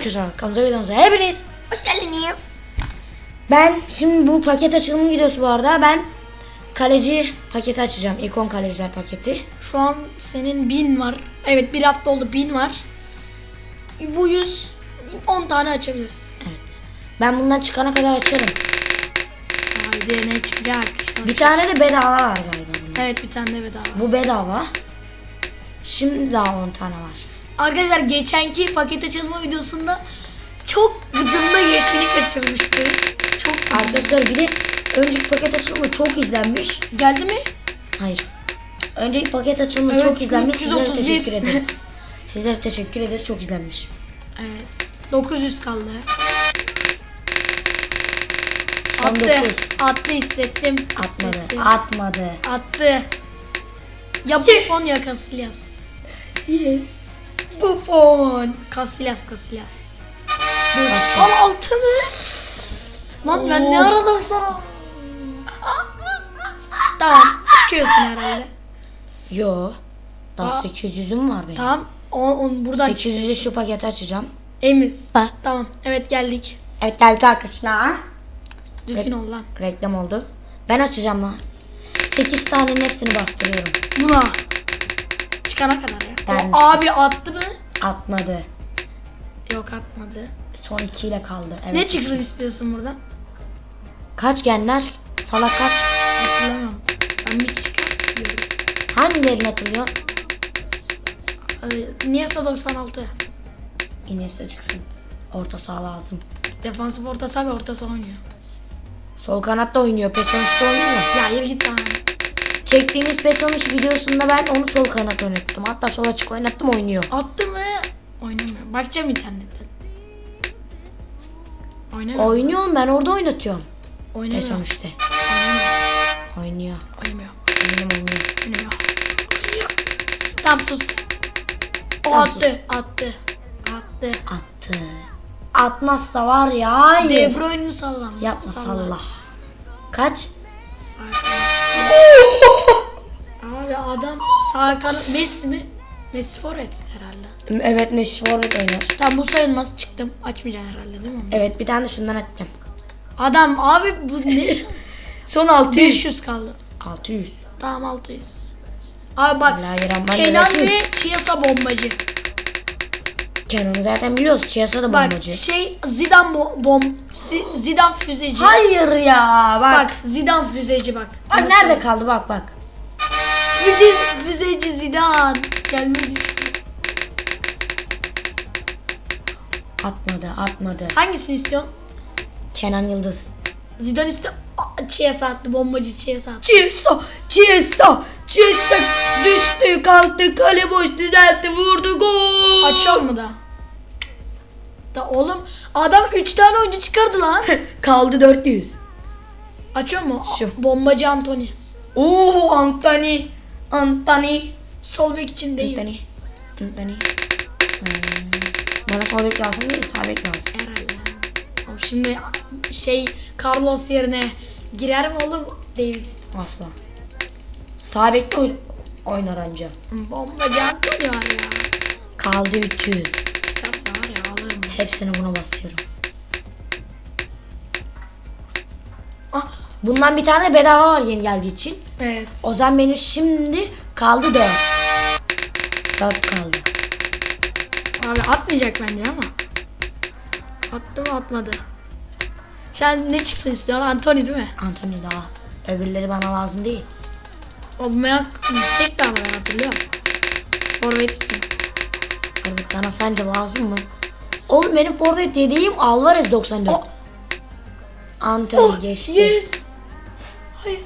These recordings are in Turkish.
arkadaşlar kanalımıza videomuza hepiniz Hoş geldiniz. Ben şimdi bu paket açılımı videosu bu arada ben kaleci paketi açacağım ikon kaleciler paketi Şu an senin bin var. Evet bir hafta oldu bin var. Bu 100 10 tane açabiliriz. Evet ben bundan çıkana kadar açarım Haydi ne çıkacak? Bir tane de bedava var galiba bunun. Evet bir tane de bedava. Bu bedava Şimdi daha 10 tane var Arkadaşlar geçenki paket açılma videosunda çok gıdımda yeşili kaçırmıştı. Çok Arkadaşlar bir de önceki paket açılımı çok izlenmiş geldi mi? Hayır Önceki paket açılımı Evet, çok izlenmiş sizlere 331. teşekkür ederiz Sizlere teşekkür ederiz çok izlenmiş Evet. 900 kaldı. Attı. 19. Attı hissettim. Atmadı hissettim. atmadı Attı. Ya Buffon ya Casillas. Yes Buffon. Casillas Casillas. Son altı mı? Lan ben ne aradım sana? tamam çıkıyorsun herhalde. Yo. Daha Aa. 800'üm var benim. Tamam. O, on, buradan 800'e şu paketi açacağım. Emiz. Ha. Tamam. Evet geldik. Evet geldik arkadaşlar. Düzgün ol lan. Reklam oldu. Ben açacağım lan. 8 tanenin hepsini bastırıyorum. Buna. Çıkana kadar ya. O Gelmiş. abi attı mı? Atmadı. Yok atmadı. Son 2 ile kaldı. Evet. Ne çıksın istiyorsun buradan? Kaç genler? Salak kaç? Hatırlamıyorum. Ben bir çıkartıyorum. Hangilerini hatırlıyor? Ee, Niesa 96. Iniesta çıksın. Orta saha lazım. Defansif orta saha ve orta saha oynuyor. Sol kanatta oynuyor. PES 13'te oynuyor. Ya yürü git lan. Çektiğimiz PES 13 videosunda ben onu sol kanat oynattım. Hatta sol açık oynattım oynuyor. Attı mı? Oynamıyor. Bakacağım internetten. Oynamıyor. Oynuyor oğlum, ben orada oynatıyorum. PES Oynamıyor. 13'te. Oynamıyor. Oynuyor. Oynamıyor. Oynuyor oynuyor. Oynamıyor. Tamam sus. O Tamam, attı. Attı. Attı. Attı. Atmazsa var ya hayır. De Bruyne mi sallam? Yapma salla. Kaç? Kanat. Abi adam sağ kanat Messi mi? Messi forvet herhalde. Evet Messi forvet oynar. Tamam bu sayılmaz çıktım. Açmayacaksın herhalde değil mi? Evet bir tane de şundan atacağım. Adam abi bu ne? Son 600. 500 kaldı. 600. Tamam 600. Abi bak. Kenan ve Chiesa bombacı. Kenan'ı zaten biliyoruz. Chiesa da Bak bombacı. şey Zidane bo- bom Si- Zidane füzeci. Hayır ya bak. Bak Zidane füzeci bak. Bak nerede kaldı bak bak. Füze, füzeci Zidane. Gelmedi. Atmadı atmadı. Hangisini istiyorsun? Kenan Yıldız. Zidane iste Chiesa attı bombacı Chiesa. Chiesa, Chiesa, Chiesa düştü kalktı kale boş düzeltti vurdu gol. Açıyor mu da? Da oğlum adam 3 tane oyuncu çıkardı lan. Kaldı 400. Açıyor mu? Şu. Bombacı Anthony. Oo Antony. Antony. Sol bek için değil. Antony. Antony. Hmm. Bana sol bek lazım değil, sağ bek lazım. Herhalde. Oğlum Şimdi şey Carlos yerine girer mi oğlum? Davis. Asla. Sağ bekte oy- oynar anca. Anthony var ya. Kaldı 300. Çıkarsa var ya alırım. ya. Hepsini buna basıyorum. Bundan bir tane bedava var yeni geldiği için. evet. O zaman benim şimdi kaldı 4. 4 kaldı. Abi atmayacak bence ama. Attı mı atmadı. Sen ne çıksın istiyorsun? Anthony değil mi? Anthony daha. Öbürleri bana lazım değil. Aubameyang yüksek de ama ben hatırlıyorum. Forvet için. Evet bana sence lazım mı? Oğlum benim forvet dediğim Alvarez 94. Oh. Anthony Oh, geçti. yes. Hayır.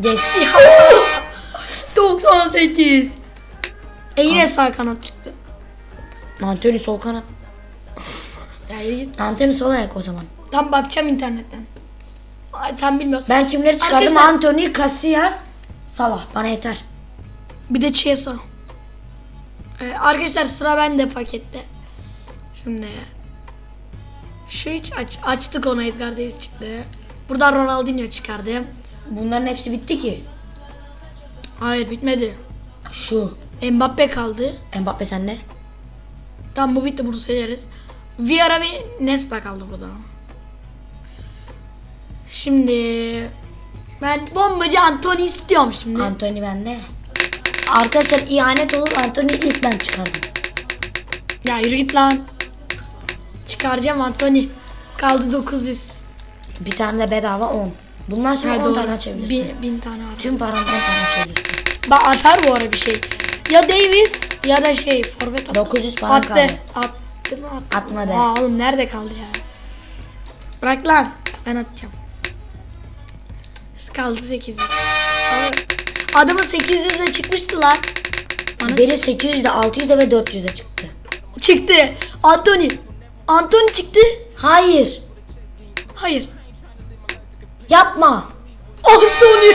Geçti. 98. E yine sağ kanat çıktı. Anthony sol kanat. Ya yürü git. Anthony sol ayak o zaman. Tam bakacağım internetten. Ay, tam bilmiyorsun. Ben kimleri çıkardım? Arkadaşlar- Anthony, Casillas, Salah. Bana yeter. Bir de Chiesa. Ee, arkadaşlar sıra bende pakette. Şimdi şu hiç aç, açtık onu Edgar Davis çıktı. Buradan Ronaldinho çıkardım. Bunların hepsi bitti ki. Hayır bitmedi. Şu. Mbappe kaldı. Mbappe sende. Tamam bu bitti bunu sileriz. Vieira ve Nesta kaldı burada. Şimdi ben bombacı Anthony istiyorum şimdi. Anthony bende. Arkadaşlar ihanet olur Anthony ilk ben çıkardım. ya yürü git lan. Çıkaracağım Anthony. Kaldı 900. Bir tane de bedava 10. Bundan sonra Ha, 10 doğru. tane açabilirsin. Bin, bin tane var. Tüm paranı 10 tane açabilirsin. Bak atar bu ara bir şey. Ya Davis ya da şey forvet atar. 900 paran Attı. kaldı. Attı mı attı. Atmadı. Aa oğlum nerede kaldı ya? Bırak lan. Ben atacağım. Kaldı 800. Aa, Adamın 800'e çıkmıştı lan. Bana Benim 800'de 600'de ve 400'e çıktı. çıktı. Anthony. Anthony çıktı. Hayır. Hayır. Yapma. Anthony.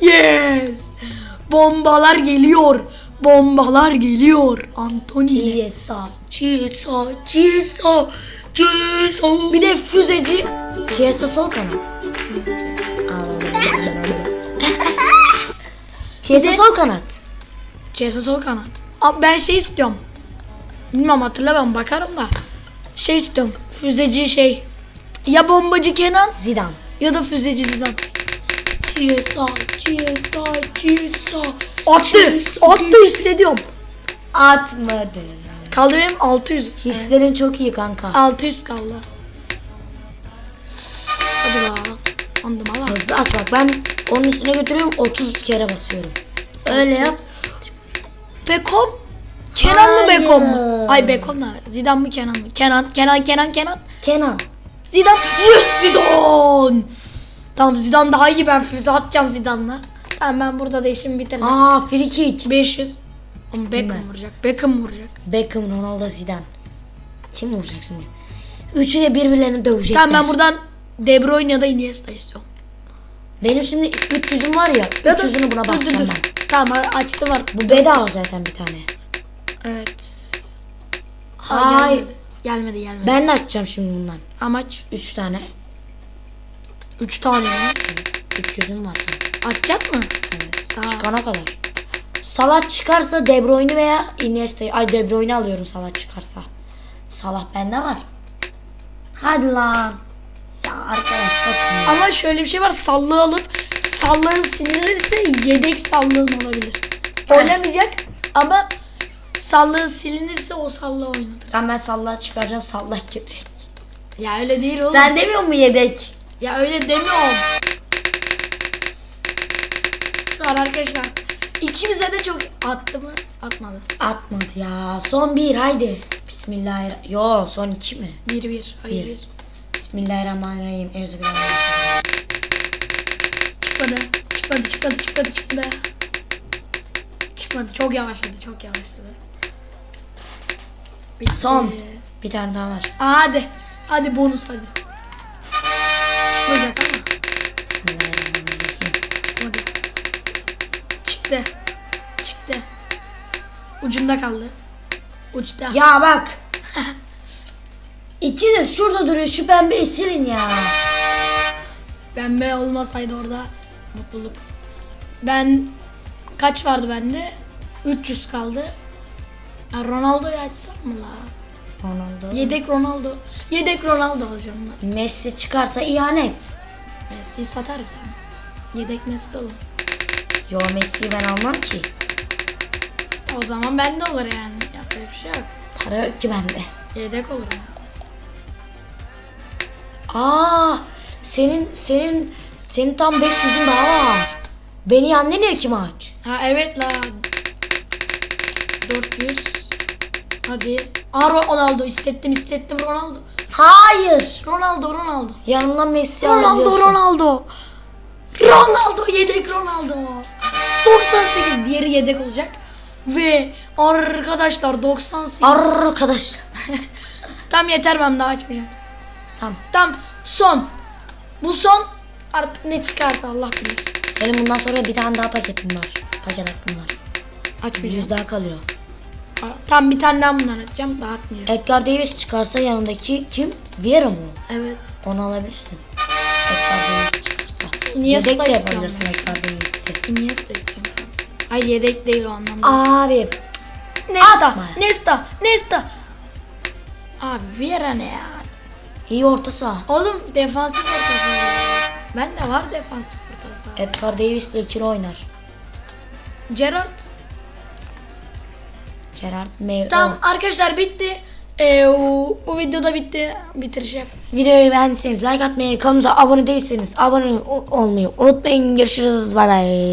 yes. Bombalar geliyor. Bombalar geliyor. Anthony. Chiesa. Chiesa, Chiesa, Chiesa. Bir de füzeci. Chiesa sol kanat. Chiesa sol kanat. Chiesa sol kanat. Abi ben şey istiyorum. Bilmem hatırlamam bakarım da. Şey istiyorum. Füzeci şey. Ya bombacı Kenan Zidane. Ya da füzeci Zidane. Chiesa, Chiesa, Chiesa. Attı. Attı hissediyorum. Atmadı. Kaldı benim 600. Hislerin çok iyi kanka. 600 kaldı. Hadi la. Andım ala. Hızlı at bak ben onun üstüne götürüyorum 30 kere basıyorum. Öyle yap. Beckham. Kenan mı mı? Hayır. Ay Beckham da. Zidane mı Kenan mı? Kenan, Kenan, Kenan, Kenan. Kenan. Zidane. Yes Zidane. Tamam Zidane daha iyi ben füze atacağım Zidane'la. Tamam ben burada da işimi bitirdim. Aa free kick. 500. Ama Beckham Ne? vuracak. Beckham vuracak. Beckham, Ronaldo, Zidane. Kim vuracak şimdi? Üçü de birbirlerini dövecekler. Tamam ben buradan De Bruyne ya da Iniesta istiyorum. Benim şimdi 300'üm var ya. 300'ünü buna Dur, dur, basacağım dur. ben. Tamam açtı var. Bu bedava zaten bir tane. Evet. Hayır. Gelmedi. Gelmedi gelmedi. Ben de açacağım şimdi bundan. Amaç 3 tane. 3 tane mi? 300'üm var. Açacak mı? Evet. Tamam. Çıkana kadar. Salah çıkarsa De Bruyne veya Iniesta'yı. Ay De Bruyne alıyorum Salah çıkarsa. Salah bende var. Hadi lan. Ya arkadaş. Ama şöyle bir şey var. Sallığı alıp sallığın silinirse yedek sallığın olabilir. Oynamayacak ama sallığı silinirse o sallığı oynatır. Ben, ben Salah'ı çıkaracağım. Salah girecek. Ya öyle değil oğlum. Sen demiyor mu yedek? Ya öyle demiyorum. Şu an arkadaşlar ikimize de çok attı mı? Atmadı. Atmadı ya. Son bir haydi. Bismillahirrahmanirrahim. Yo son iki mi? 1-1. Hayır Bir. 1. Bismillahirrahmanirrahim. Euzubillahirrahmanirrahim. Çıkmadı. Çıkmadı çıkmadı çıkmadı çıkmadı. Çıkmadı. Çok yavaşladı çok yavaşladı. Bitti. Son. Bir tane daha var. Hadi. Hadi bonus hadi. Bismillahirrahmanirrahim. Hadi. Çıktı. Çıktı. Ucunda kaldı. Uçta. Ya bak. İki de şurada duruyor. Şu pembeyi silin ya. Pembe olmasaydı orada mutluluk. Ben kaç vardı bende? 300 kaldı. Ya Ronaldo'yu açsam mı la? Ronaldo. Yedek Ronaldo. Yedek Ronaldo alacağım ben. Messi çıkarsa ihanet. Messi'yi satarım sen. Yedek Messi olur. Yo Messi'yi ben almam ki. O zaman bende olur yani. Yapacak bir şey yok. Para yok ki bende. Yedek olur Messi. Aa, senin senin senin tam 500'ün daha var. Beni annene ki maç. Ha evet la. 400. Hadi. Aa Ronaldo hissettim hissettim Ronaldo. Hayır. Ronaldo Ronaldo. Yanından Messi Ronaldo alıyorsun. Ronaldo. Ronaldo yedek Ronaldo. 98 diğeri yedek olacak. Ve arkadaşlar 98. Arkadaş. Tam yeter ben daha açmayacağım. Tamam. Tam son. Bu son. Artık ne çıkarsa Allah bilir. Senin bundan sonra bir tane daha paketin var. Paket hakkın var. Açmayacağım. 100 daha kalıyor. Tam bir tane daha bundan açacağım. Daha atmayacağım. Edgar Davis çıkarsa yanındaki kim? Vieira mı? Evet. Onu alabilirsin. Edgar Davis çıkarsa. Iniesta Yedek de yapabilirsin Edgar Davis'i. Iniesta istiyorum. Ay yedek değil o anlamda. Abi Nesta, Atma. Nesta, Nesta. Abi Vieira ne ya? İyi orta saha. Oğlum defansif orta saha. Ben de var defansif orta saha. Edgar Davis de ikili oynar. Gerrard. Gerard May. Tamam arkadaşlar bitti. Ee, o- bu videoda bitti. Bitireceğim. Videoyu beğendiyseniz like atmayı, kanalımıza abone değilseniz abone ol- olmayı unutmayın. Görüşürüz. Bay bay.